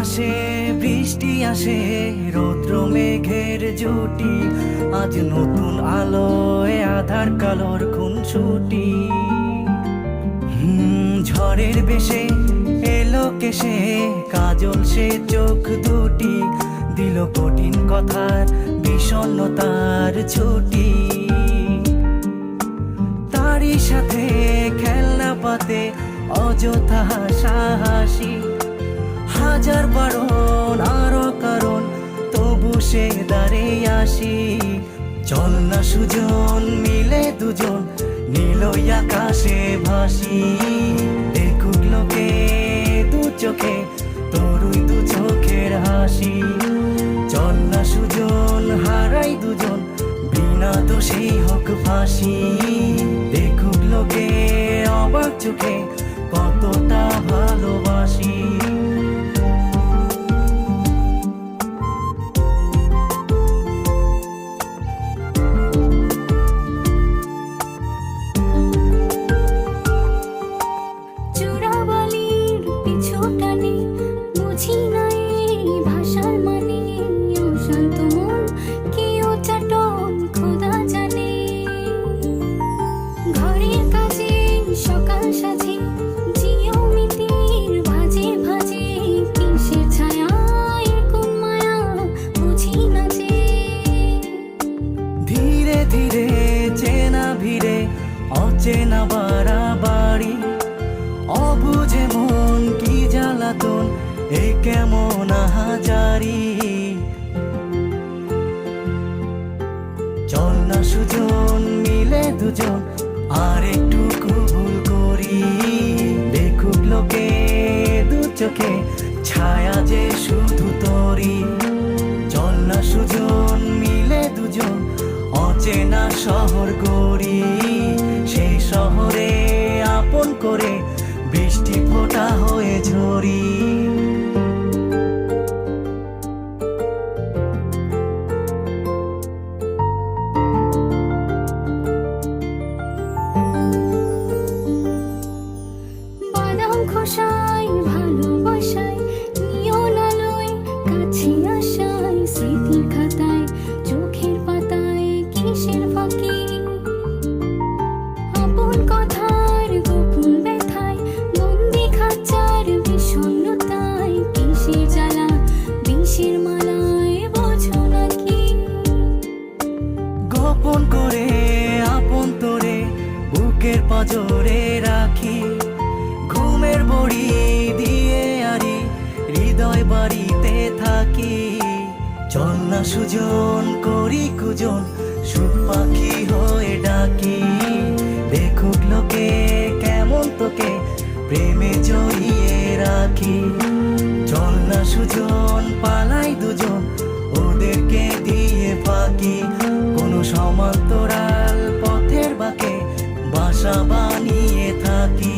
আসে বৃষ্টি আসে, রৌদ্র মেঘের জুটি। আজ নতুন আলোয় আধার কালোর খুন ছুটি ঝড়ের বেশে এলো কেশে, কাজল সে চোখ দুটি। দিল কঠিন কথার বিষণ্ণতার ছুটি। তারই সাথে খেলনা পাতে অযথা সাহসী হাজার বারণ, আরও কারণ, তবু সে দাঁড়ে আসি। চল না সুজন, মিলে দুজন নীলই আকাশে ভাসি। দেখুক লোকে দু চোখে তরুই দু চোখের হাসি। চল না সুজন, হারাই দুজন, বিনা দোষেই হোক ফাঁসি। দেখুক লোকে অবাক চোখে কতটা ভালোবাসি। ধীরে চেনা ভিড়ে, অচেনা বাড়াবাড়ি। অবুঝে মন কি জ্বালাতন, এ কেমন আহাজারি। চল না সুজন মিলে দুজন, আর একটু ভুল করি। দেখুক লোকে দু চোখে, ছায়া যে শুধু তোরি। হয়ে ঝরি। বাদাম খোসায় পাজরে রাখি, ঘুমের বড়ি দিয়ে আরি, হৃদয় বাড়িতে থাকি। চল না সুজন, করি কুজন, সুখ পাখি হয়ে ডাকি। দেখুক লোকে কেমন তোকে, প্রেমে জড়িয়ে রাখি। চল না সুজন, পালাই দুজন, ওদেরকে দিয়ে ফাঁকি। কোনো সমান্তরাল বাসা বানিয়ে থাকি।